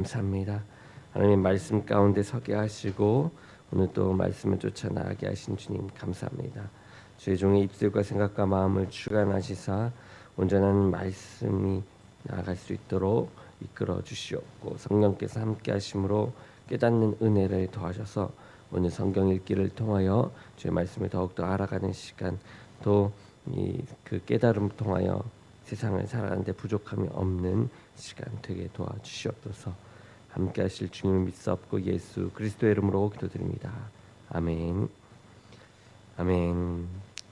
감사합니다. 하나님 말씀 가운데 서게 하시고 오늘 또 말씀을 쫓아 나가게 하신 주님 감사합니다. 주의 종의 입술과 생각과 마음을 주관하시사 온전한 말씀이 나아갈 수 있도록 이끌어 주시옵고 성령께서 함께 하심으로 깨닫는 은혜를 더하셔서 오늘 성경 읽기를 통하여 주의 말씀을 더욱더 알아가는 시간 또 이 그 깨달음 통하여 세상을 살아가는데 부족함이 없는 시간 되게 도와주시옵소서. 함께 하실 주님을 믿사옵고 예수 그리스도의 이름으로 기도드립니다. 아멘. 아멘.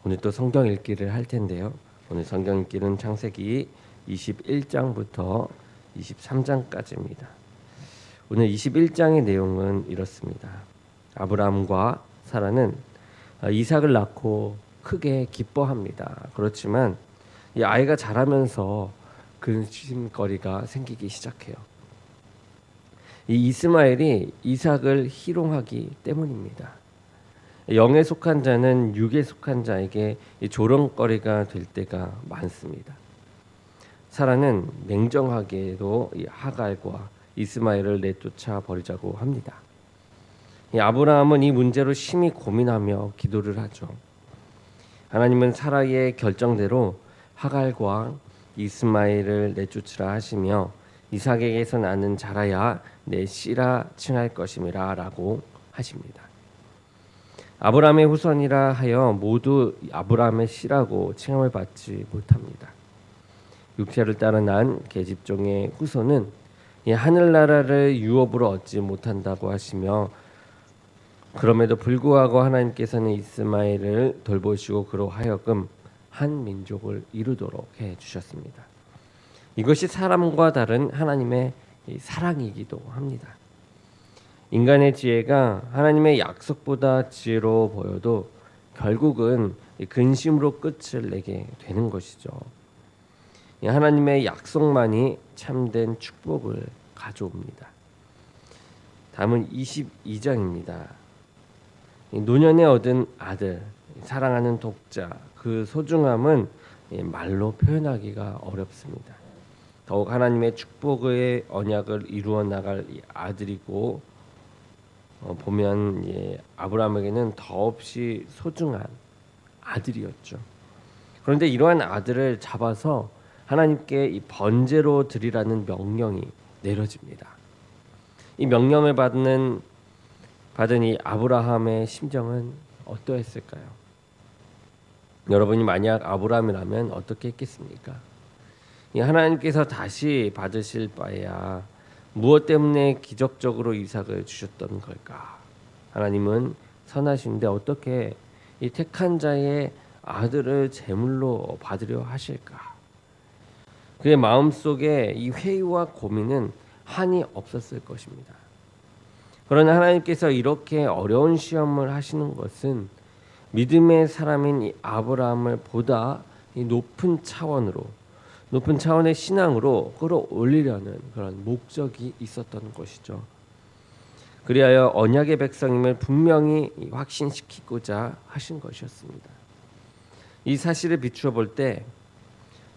오늘 또 성경 읽기를 할 텐데요. 오늘 성경 읽기는 창세기 21장부터 23장까지입니다. 오늘 21장의 내용은 이렇습니다. 아브라함과 사라는 이삭을 낳고 크게 기뻐합니다. 그렇지만 이 아이가 자라면서 근심거리가 생기기 시작해요. 이 이스마엘이 이삭을 희롱하기 때문입니다. 영에 속한 자는 육에 속한 자에게 조롱거리가 될 때가 많습니다. 사라는 냉정하게도 이 하갈과 이스마엘을 내쫓아 버리자고 합니다. 이 아브라함은 이 문제로 심히 고민하며 기도를 하죠. 하나님은 사라의 결정대로 하갈과 이스마엘을 내쫓으라 하시며 이삭에게서 나는 자라야 내 씨라 칭할 것임이라라고 하십니다. 아브라함의 후손이라 하여 모두 아브라함의 씨라고 칭함을 받지 못합니다. 육체를 따라 난 계집종의 후손은 이 하늘나라를 유업으로 얻지 못한다고 하시며 그럼에도 불구하고 하나님께서는 이스마엘을 돌보시고 그로 하여금 한 민족을 이루도록 해 주셨습니다. 이것이 사람과 다른 하나님의 사랑이기도 합니다. 인간의 지혜가 하나님의 약속보다 지혜로 보여도 결국은 근심으로 끝을 내게 되는 것이죠. 하나님의 약속만이 참된 축복을 가져옵니다. 다음은 22장입니다. 노년에 얻은 아들, 사랑하는 독자, 그 소중함은 말로 표현하기가 어렵습니다. 더욱 하나님의 축복의 언약을 이루어 나갈 아들이고 어, 보면 예, 아브라함에게는 더없이 소중한 아들이었죠. 그런데 이러한 아들을 잡아서 하나님께 이 번제로 드리라는 명령이 내려집니다. 이 명령을 받는 받은 이 아브라함의 심정은 어떠했을까요? 여러분이 만약 아브라함이라면 어떻게 했겠습니까? 하나님께서 다시 받으실 바에야 무엇 때문에 기적적으로 이삭을 주셨던 걸까? 하나님은 선하신데 어떻게 이 택한 자의 아들을 제물로 받으려 하실까? 그의 마음 속에 이 회의와 고민은 한이 없었을 것입니다. 그러나 하나님께서 이렇게 어려운 시험을 하시는 것은 믿음의 사람인 이 아브라함을 보다 이 높은 차원으로 높은 차원의 신앙으로 끌어올리려는 그런 목적이 있었던 것이죠. 그리하여 언약의 백성임을 분명히 확신시키고자 하신 것이었습니다. 이 사실을 비추어 볼 때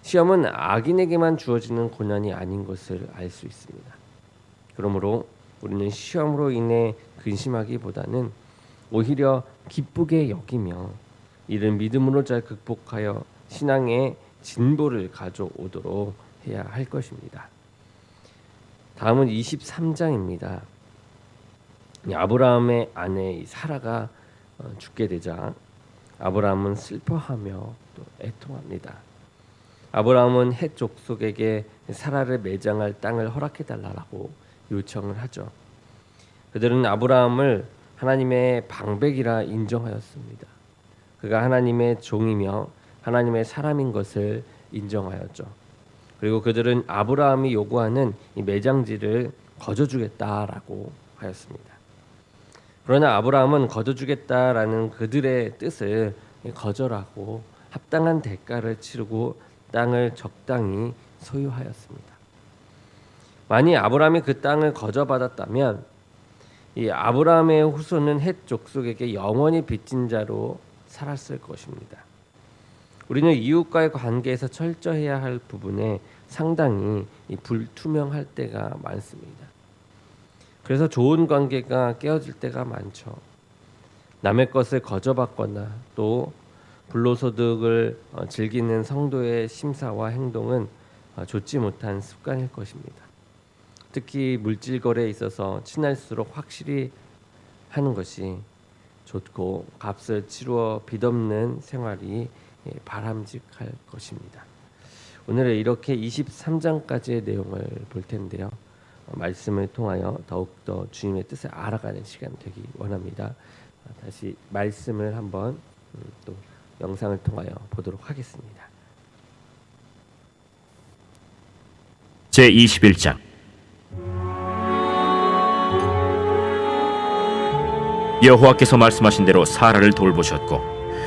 시험은 악인에게만 주어지는 고난이 아닌 것을 알 수 있습니다. 그러므로 우리는 시험으로 인해 근심하기보다는 오히려 기쁘게 여기며 이를 믿음으로 잘 극복하여 신앙의 진보를 가져오도록 해야 할 것입니다. 다음은 23장입니다. 아브라함의 아내 사라가 어, 죽게 되자 아브라함은 슬퍼하며 또 애통합니다. 아브라함은 해 족속에게 사라를 매장할 땅을 허락해 달라고 요청을 하죠. 그들은 아브라함을 하나님의 방백이라 인정하였습니다. 그가 하나님의 종이며 하나님의 사람인 것을 인정하였죠. 그리고 그들은 아브라함이 요구하는 이 매장지를 거저주겠다라고 하였습니다. 그러나 아브라함은 거저주겠다라는 그들의 뜻을 거절하고 합당한 대가를 치르고 땅을 적당히 소유하였습니다. 만약 아브라함이 그 땅을 거저받았다면 이 아브라함의 후손은 헷 족속에게 영원히 빚진 자로 살았을 것입니다. 우리는 이웃과의 관계에서 철저해야 할 부분에 상당히 불투명할 때가 많습니다. 그래서 좋은 관계가 깨어질 때가 많죠. 남의 것을 거저받거나 또 불로소득을 어, 즐기는 성도의 심사와 행동은 어, 좋지 못한 습관일 것입니다. 특히 물질 거래에 있어서 친할수록 확실히 하는 것이 좋고 값을 치루어 빚없는 생활이 예, 바람직할 것입니다. 오늘은 이렇게 23장까지의 내용을 볼 텐데요. 어, 말씀을 통하여 더욱더 주님의 뜻을 알아가는 시간 되기 원합니다. 어, 다시 말씀을 한번 음, 또 영상을 통하여 보도록 하겠습니다. 제 21장 여호와께서 말씀하신 대로 사라를 돌보셨고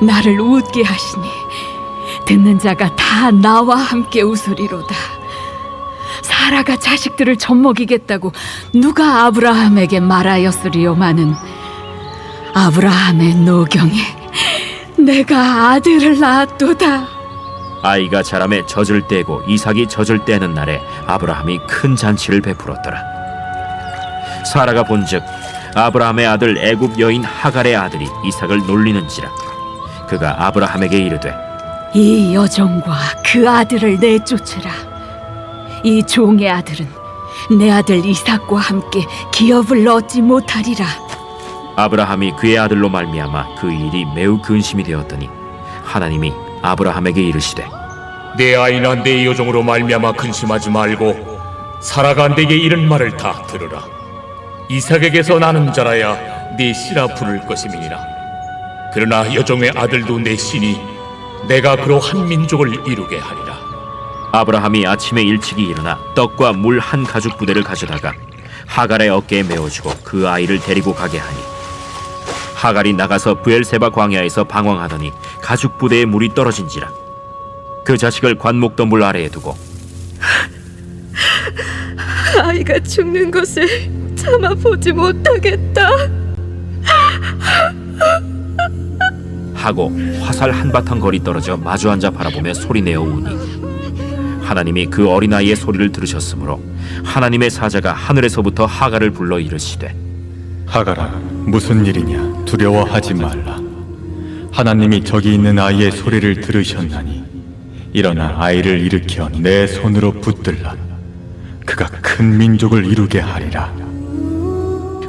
나를 웃게 하시니 듣는 자가 다 나와 함께 웃으리로다. 사라가 자식들을 젖먹이겠다고 누가 아브라함에게 말하였으리요마는 아브라함의 노경에 내가 아들을 낳았도다. 아이가 자람에 젖을 떼고 이삭이 젖을 떼는 날에 아브라함이 큰 잔치를 베풀었더라 사라가 본즉 아브라함의 아들 애굽 여인 하갈의 아들이 이삭을 놀리는지라 그가 아브라함에게 이르되 이 여종과 그 아들을 내쫓으라. 이 종의 아들은 내 아들 이삭과 함께 기업을 얻지 못하리라. 아브라함이 그의 아들로 말미암아 그 일이 매우 근심이 되었더니 하나님이 아브라함에게 이르시되 내 아이나 내 여종으로 말미암아 근심하지 말고 사라가 내게 이런 말을 다 들으라 이삭에게서 나는 자라야 네 씨라 부를 것임이니라 그러나 여종의 아들도 내 씨니 내가 그로 한 민족을 이루게 하리라 아브라함이 아침에 일찍이 일어나 떡과 물 한 가죽 부대를 가져다가 하갈의 어깨에 메어주고 그 아이를 데리고 가게 하니 하갈이 나가서 부엘세바 광야에서 방황하더니 가죽 부대에 물이 떨어진지라 그 자식을 관목더물 아래에 두고 아이가 죽는 것을 참아 보지 못하겠다. 하고 화살 한바탕 거리 떨어져 마주 앉아 바라보며 소리내어 우니. 하나님이 그 어린아이의 소리를 들으셨으므로 하나님의 사자가 하늘에서부터 하갈을 불러 이르시되 하가라 무슨 일이냐? 두려워하지 말라. 하나님이 저기 있는 아이의 소리를 들으셨나니 일어나 아이를 일으켜 내 손으로 붙들라. 그가 큰 민족을 이루게 하리라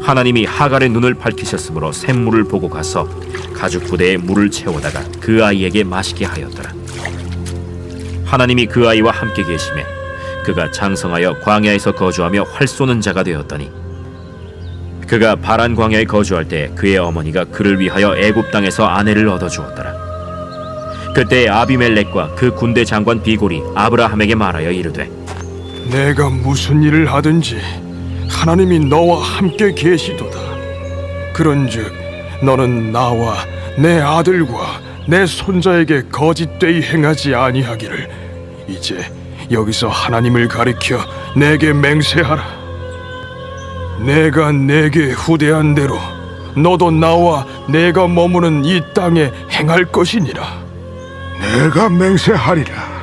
하나님이 하갈의 눈을 밝히셨으므로 샘물을 보고 가서 가죽 부대에 물을 채워다가 그 아이에게 마시게 하였더라. 하나님이 그 아이와 함께 계심에 그가 장성하여 광야에서 거주하며 활 쏘는 자가 되었더니 그가 바란 광야에 거주할 때 그의 어머니가 그를 위하여 애굽 땅에서 아내를 얻어 주었더라. 그때 아비멜렉과 그 군대 장관 비골이 아브라함에게 말하여 이르되 내가 무슨 일을 하든지 하나님이 너와 함께 계시도다. 그런즉 너는 나와 내 아들과 내 손자에게 거짓되이 행하지 아니하기를 이제 여기서 하나님을 가리켜 내게 맹세하라. 내가 내게 후대한 대로 너도 나와 내가 머무는 이 땅에 행할 것이니라. 내가 맹세하리라.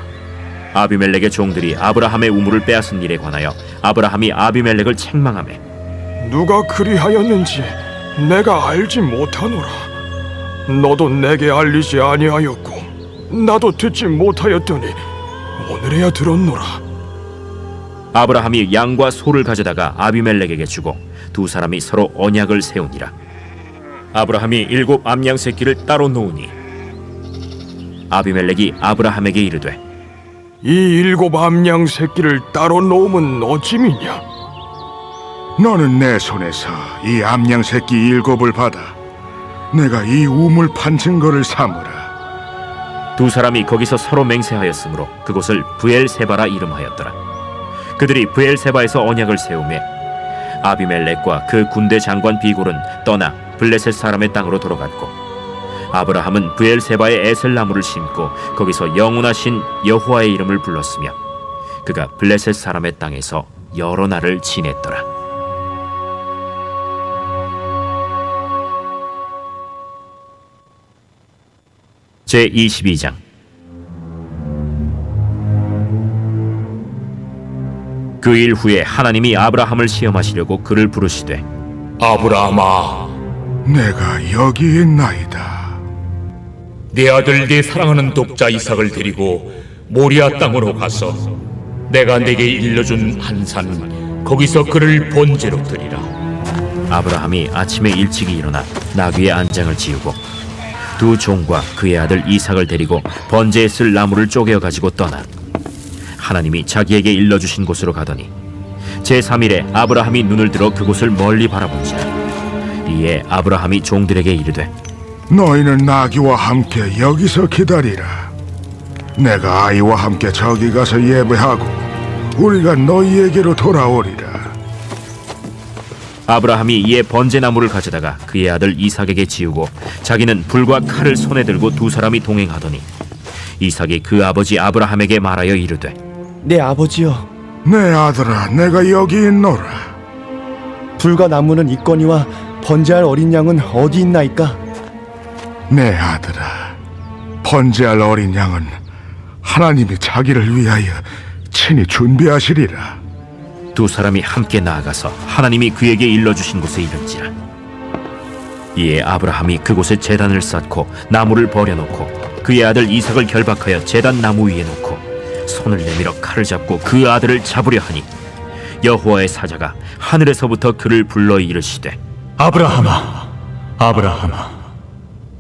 아비멜렉의 종들이 아브라함의 우물을 빼앗은 일에 관하여 아브라함이 아비멜렉을 책망하매 누가 그리하였는지 내가 알지 못하노라. 너도 내게 알리지 아니하였고 나도 듣지 못하였더니 오늘에야 들었노라. 아브라함이 양과 소를 가져다가 아비멜렉에게 주고 두 사람이 서로 언약을 세우니라. 아브라함이 일곱 암양 새끼를 따로 놓으니 아비멜렉이 아브라함에게 이르되 이 일곱 암양 새끼를 따로 놓으면 어찌미냐? 너는 내 손에서 이 암양 새끼 일곱을 받아 내가 이 우물 판 증거를 삼으라. 두 사람이 거기서 서로 맹세하였으므로 그곳을 부엘세바라 이름하였더라. 그들이 부엘세바에서 언약을 세우매 아비멜렉과 그 군대 장관 비골은 떠나 블레셋 사람의 땅으로 돌아갔고 아브라함은 브엘세바의 에셀나무를 심고 거기서 영원하신 여호와의 이름을 불렀으며 그가 블레셋 사람의 땅에서 여러 날을 지냈더라. 제 22장 그 일 후에 하나님이 아브라함을 시험하시려고 그를 부르시되 아브라함아, 내가 여기 있나이다. 내 아들 내 사랑하는 독자 이삭을 데리고 모리아 땅으로 가서 내가 내게 일러준 한 산 거기서 그를 번제로 드리라. 아브라함이 아침에 일찍이 일어나 나귀의 안장을 지우고 두 종과 그의 아들 이삭을 데리고 번제에 쓸 나무를 쪼개어 가지고 떠나 하나님이 자기에게 일러 주신 곳으로 가더니 제3일에 아브라함이 눈을 들어 그곳을 멀리 바라본지라 이에 아브라함이 종들에게 이르되 너희는 나귀와 함께 여기서 기다리라. 내가 아이와 함께 저기 가서 예배하고 우리가 너희에게로 돌아오리라. 아브라함이 이에 번제나무를 가져다가 그의 아들 이삭에게 지우고 자기는 불과 칼을 손에 들고 두 사람이 동행하더니 이삭이 그 아버지 아브라함에게 말하여 이르되 내 아버지여 내 아들아, 내가 여기 있노라. 불과 나무는 있거니와 번제할 어린 양은 어디 있나이까 내 아들아, 번제할 어린 양은 하나님이 자기를 위하여 친히 준비하시리라. 두 사람이 함께 나아가서 하나님이 그에게 일러주신 곳에 이른지라 이에 아브라함이 그곳에 제단을 쌓고 나무를 버려놓고 그의 아들 이삭을 결박하여 제단 나무 위에 놓고 손을 내밀어 칼을 잡고 그 아들을 잡으려 하니 여호와의 사자가 하늘에서부터 그를 불러 이르시되 아브라함아, 아브라함아,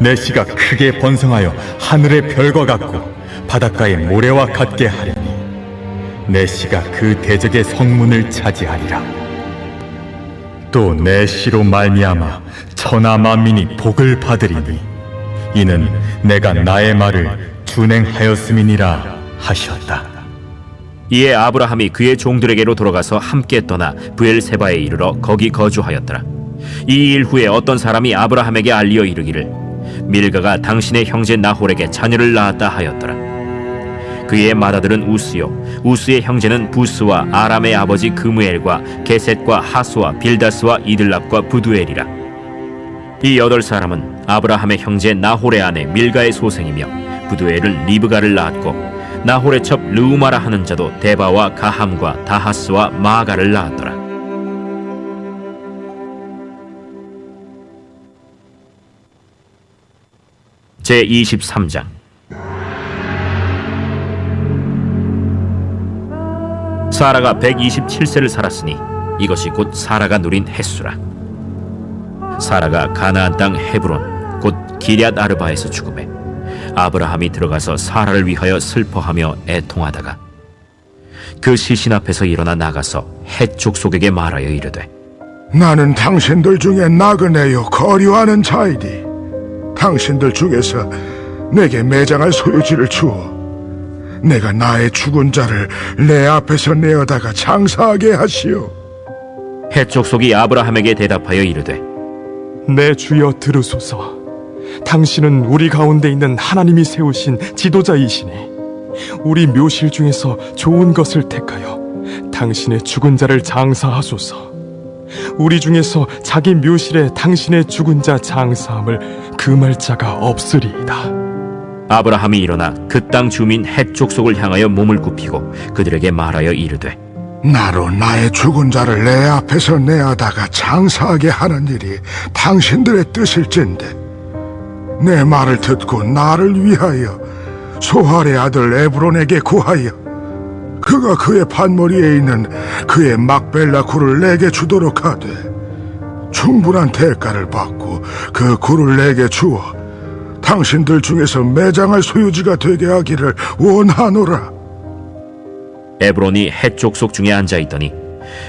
내 씨가 크게 번성하여 하늘의 별과 같고 바닷가의 모래와 같게 하려니 내 씨가 그 대적의 성문을 차지하리라 또 내 씨로 말미암아 천하 만민이 복을 받으리니 이는 내가 나의 말을 준행하였음이니라 하셨다. 이에 아브라함이 그의 종들에게로 돌아가서 함께 떠나 브엘세바에 이르러 거기 거주하였더라. 이 일 후에 어떤 사람이 아브라함에게 알리어 이르기를 밀가가 당신의 형제 나홀에게 자녀를 낳았다 하였더라. 그의 맏아들은 우스요 우스의 형제는 부스와 아람의 아버지 그무엘과 게셋과 하수와 빌다스와 이들랍과 부두엘이라. 이 여덟 사람은 아브라함의 형제 나홀의 아내 밀가의 소생이며 부두엘은 리브가를 낳았고 나홀의 첩 르우마라 하는 자도 데바와 가함과 다하스와 마가를 낳았더라. 제 23장 사라가 127세를 살았으니 이것이 곧 사라가 누린 햇수라. 사라가 가나안 땅 헤브론 곧 기럇 아르바에서 죽음에 아브라함이 들어가서 사라를 위하여 슬퍼하며 애통하다가 그 시신 앞에서 일어나 나가서 헷 족속에게 말하여 이르되 나는 당신들 중에 나그네요 거류하는 자이니 당신들 중에서 내게 매장할 소유지를 주어 내가 나의 죽은 자를 내 앞에서 내어다가 장사하게 하시오 헷 족속이 아브라함에게 대답하여 이르되 내 주여 들으소서. 당신은 우리 가운데 있는 하나님이 세우신 지도자이시니 우리 묘실 중에서 좋은 것을 택하여 당신의 죽은 자를 장사하소서. 우리 중에서 자기 묘실에 당신의 죽은 자 장사함을 금할 자가 없으리이다. 아브라함이 일어나 그 땅 주민 헷 족 속을 향하여 몸을 굽히고 그들에게 말하여 이르되 나로 나의 죽은 자를 내 앞에서 내어다가 장사하게 하는 일이 당신들의 뜻일진데 내 말을 듣고 나를 위하여 소할의 아들 에브론에게 구하여 그가 그의 판머리에 있는 그의 막벨라 굴을 내게 주도록 하되 충분한 대가를 받고 그 굴을 내게 주어 당신들 중에서 매장할 소유지가 되게 하기를 원하노라. 에브론이 헷 족속 중에 앉아 있더니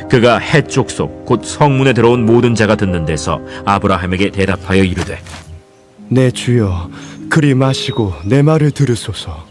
그가 헷 족속 곧 성문에 들어온 모든 자가 듣는 데서 아브라함에게 대답하여 이르되 내 주여 그리 마시고 내 말을 들으소서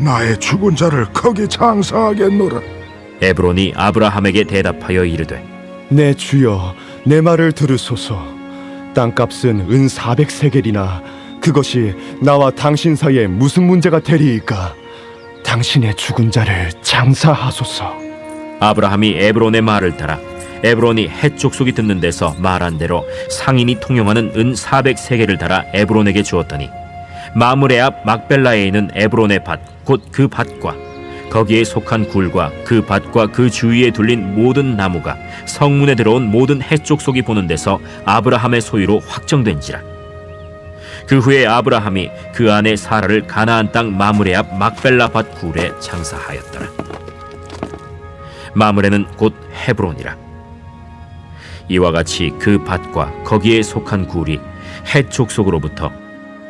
나의 죽은 자를 거기 장사하겠노라. 에브론이 아브라함에게 대답하여 이르되 내 주여 내 말을 들으소서. 땅값은 은 400세겔이나 그것이 나와 당신 사이에 무슨 문제가 되리이까? 당신의 죽은 자를 장사하소서. 아브라함이 에브론의 말을 따라 에브론이 헷 족속이 듣는 데서 말한 대로 상인이 통용하는 은 400세겔을 달아 에브론에게 주었더니 마므레 앞 막벨라에 있는 에브론의 밭 곧 그 밭과 거기에 속한 굴과 그 밭과 그 주위에 둘린 모든 나무가 성문에 들어온 모든 헷 족속이 보는 데서 아브라함의 소유로 확정된지라. 그 후에 아브라함이 그 안에 사라를 가나안 땅 마므레 앞 막벨라 밭 굴에 장사하였더라. 마므레는 곧 헤브론이라. 이와 같이 그 밭과 거기에 속한 굴이 헷 족속으로부터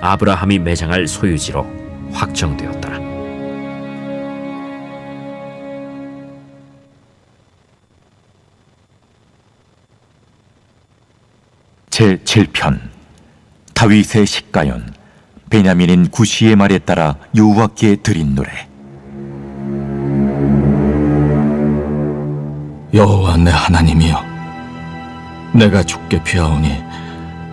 아브라함이 매장할 소유지로 확정되었더라. 제7편 다윗의 식가연 베냐민인 구시의 말에 따라 여호와께 드린 노래 여호와 내 하나님이여 내가 죽게 피하오니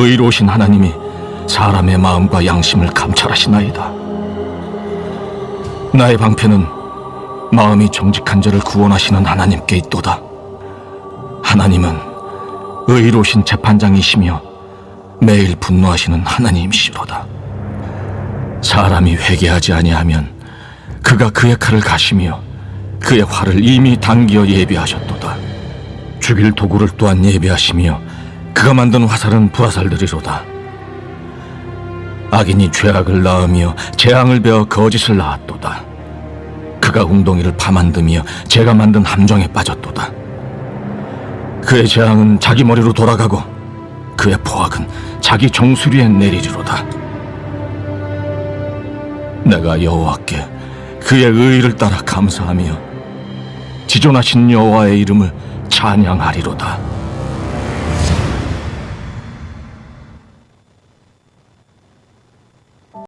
의로우신 하나님이 사람의 마음과 양심을 감찰하시나이다. 나의 방패는 마음이 정직한 자를 구원하시는 하나님께 있도다. 하나님은 의로우신 재판장이시며 매일 분노하시는 하나님이시로다. 사람이 회개하지 아니하면 그가 그의 칼을 가시며 그의 활을 이미 당기어 예비하셨도다. 죽일 도구를 또한 예비하시며 그가 만든 화살은 불화살들이로다. 악인이 죄악을 낳으며 재앙을 베어 거짓을 낳았도다. 그가 웅덩이를 파만드며 제가 만든 함정에 빠졌도다. 그의 재앙은 자기 머리로 돌아가고 그의 포악은 자기 정수리에 내리리로다. 내가 여호와께 그의 의를 따라 감사하며 지존하신 여호와의 이름을 찬양하리로다.